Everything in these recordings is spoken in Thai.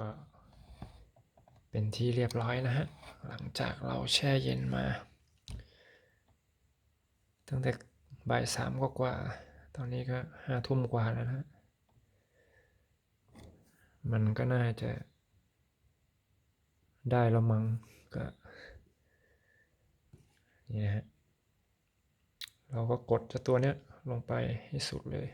ก็เป็นที่เรียบร้อยนะฮะ หลังจากเราแช่เย็นมา ตั้งแต่บ่ายสามกว่า ตอนนี้ก็ห้าทุ่มกว่าแล้วนะฮะมันก็น่าจะได้แล้วมั้งก็นี่นะฮะ เราก็กดเจ้าตัวเนี้ยลงไปให้สุดเลย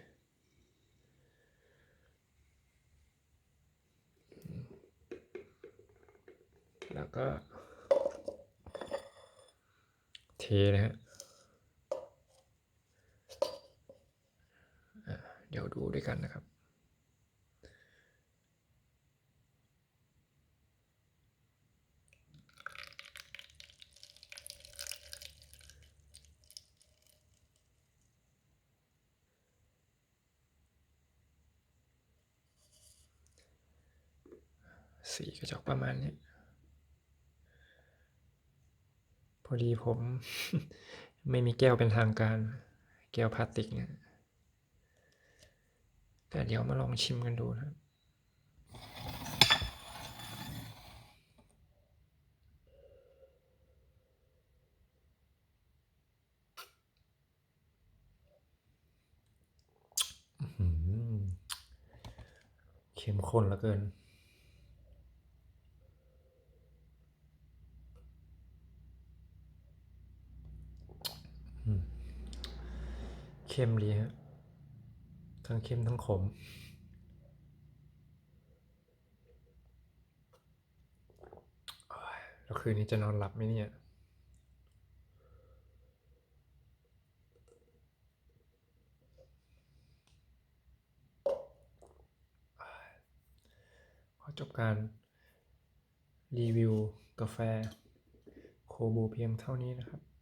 แล้วก็ เทนะฮะเดี๋ยวดูด้วยกันนะครับสีกระจกประมาณนี้ พอดีผม ไม่มีแก้วเป็นทางการ แก้วพลาสติกเนี่ยแต่เดี๋ยวมาลองชิมกันดูนะครับเข้มข้นเหลือเกิน เข้มดีฮะ ทั้งเข้มทั้งขม แล้วคืนนี้จะนอนหลับไหมเนี่ย ขอจบการรีวิวกาแฟโคบูเพียงเท่านี้นะครับ